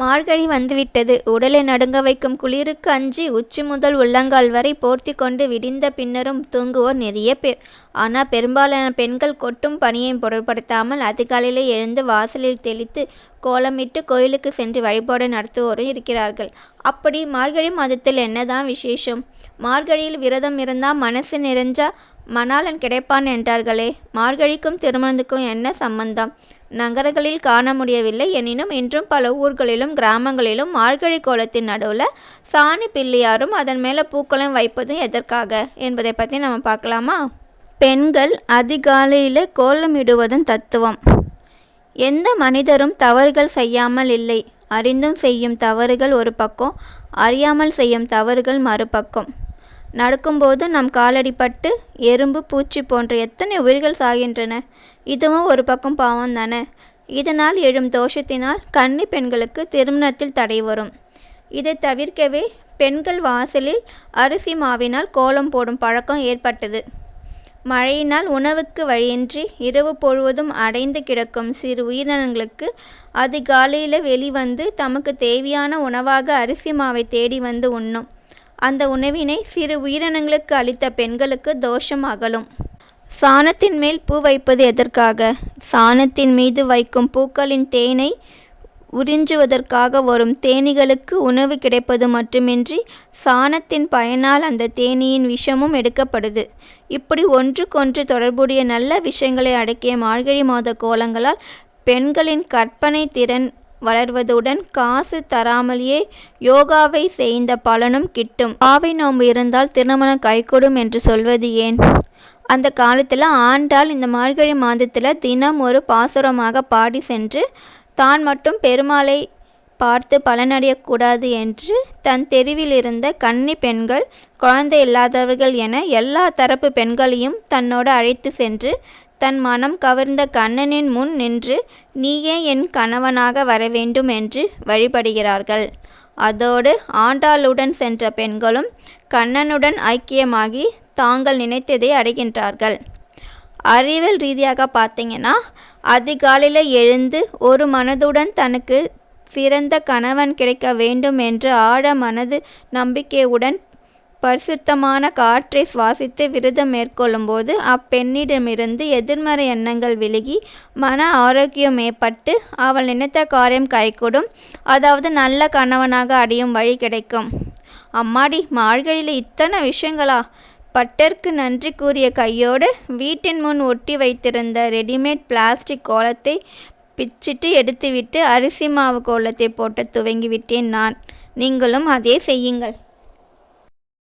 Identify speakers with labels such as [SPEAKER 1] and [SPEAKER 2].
[SPEAKER 1] மார்கழி வந்துவிட்டது. உடலை நடுங்க வைக்கும் குளிருக்கு அஞ்சி உச்சி முதல் உள்ளங்கால் வரை போர்த்திக் கொண்டு விடிந்த பின்னரும் தூங்குவோர் நிறைய பேர். ஆனா பெரும்பாலான பெண்கள் கொட்டும் பணியையும் பொருட்படுத்தாமல் அதிகாலையிலே எழுந்து வாசலில் தெளித்து கோலமிட்டு கோயிலுக்கு சென்று வழிபாடு நடத்துவோரும் இருக்கிறார்கள். அப்படி மார்கழி மாதத்தில் என்னதான் விசேஷம்? மார்கழியில் விரதம் இருந்தா மனசு நிறைஞ்சா மணாளன் கிடைப்பான் என்றார்களே மார்கழிக்கும் திருமணத்துக்கும் என்ன சம்பந்தம்? நகரங்களில் காண முடியவில்லை எனினும் இன்றும் பல ஊர்களிலும் கிராமங்களிலும் மார்கழி கோலத்தின் நடுவில் சாணி பிள்ளையாரும் அதன் மேலே பூக்களும் வைப்பதும் எதற்காக என்பதை பற்றி நம்ம பார்க்கலாமா? பெண்கள் அதிகாலையில் கோலமிடுவதன் தத்துவம் எந்த மனிதரும் தவறுகள் செய்யாமல் இல்லை. அறிந்தும் செய்யும் தவறுகள் ஒரு பக்கம் அறியாமல் செய்யும் தவறுகள் மறுபக்கம். நடக்கும்போது நம் காலடிப்பட்டு எறும்பு பூச்சி போன்ற எத்தனை உயிர்கள் சாகின்றன. இதுவும் ஒரு பக்கம் பாவம் தானே இதனால் எழும் தோஷத்தினால் கன்னி பெண்களுக்கு திருமணத்தில் தடை வரும். இதை தவிர்க்கவே பெண்கள் வாசலில் அரிசி மாவினால் கோலம் போடும் பழக்கம் ஏற்பட்டது. மழையினால் உணவுக்கு வழியின்றி இரவு பொழுவதும் அடைந்து கிடக்கும் சிறு உயிரினங்களுக்கு அதிகாலையில் வெளிவந்து தமக்கு தேவையான உணவாக அரிசி மாவைத் தேடி வந்து உண்ணும். அந்த உணவினை சிறு உயிரினங்களுக்கு அளித்த பெண்களுக்கு தோஷம் அகலும். சாணத்தின் மேல் பூ வைப்பது எதற்காக? சாணத்தின் மீது வைக்கும் பூக்களின் தேனை உறிஞ்சுவதற்காக வரும் தேனீகளுக்கு உணவு கிடைப்பது மட்டுமின்றி சாணத்தின் பயனால் அந்த தேனீயின் விஷமும் எடுக்கப்படுது. இப்படி ஒன்றுக்கொன்று தொடர்புடைய நல்ல விஷயங்களை அடக்கிய மார்கழி மாத கோலங்களால் பெண்களின் கற்பனை திறன் வளர்வதுடன் காசு தராமலேயே யோகாவை செய்த பலனும் கிட்டும். பாவை நோன்பு இருந்தால் திருமணம் கைகூடும் என்று சொல்வது ஏன்? அந்த காலத்தில் ஆண்டாள் இந்த மார்கழி மாதத்தில் தினம் ஒரு பாசுரமாக பாடி சென்று தான் மட்டும் பெருமாளை பார்த்து பலனடையக்கூடாது என்று தன் தெருவில் இருந்த கன்னி பெண்கள் குழந்தை இல்லாதவர்கள் என எல்லா தரப்பு பெண்களையும் தன்னோடு அழைத்து சென்று தன் மனம் கவர்ந்த கண்ணனின் முன் நின்று நீயே என் கணவனாக வரவேண்டும் என்று வழிபடுகிறார்கள். அதோடு ஆண்டாளுடன் சென்ற பெண்களும் கண்ணனுடன் ஐக்கியமாகி தாங்கள் நினைத்ததை அடைகின்றார்கள். அறிவியல் ரீதியாக பார்த்தீங்கன்னா அதிகாலையில் எழுந்து ஒரு மனதுடன் தனக்கு சிறந்த கணவன் கிடைக்க வேண்டும் என்று ஆழ மனது நம்பிக்கையுடன் பரிசுத்தமான காற்றை சுவாசித்து விரதம் மேற்கொள்ளும்போது அப்பெண்ணிடமிருந்து எதிர்மறை எண்ணங்கள் விலகி மன ஆரோக்கியம் மேம்பட்டு அவள் நினைத்த காரியம் கைகூடும் அதாவது நல்ல கணவனாக அடையும் வழி கிடைக்கும். அம்மாடி மார்கழியில் இத்தனை விஷயங்களா? பட்டருக்கு நன்றி கூறிய கையோடு வீட்டின் முன் ஒட்டி வைத்திருந்த ரெடிமேட் பிளாஸ்டிக் கோலத்தை பிச்சிட்டு எடுத்துவிட்டு அரிசி மாவு கோலத்தை போட்டு துவங்கிவிட்டேன் நான். நீங்களும் அதே செய்யுங்கள்.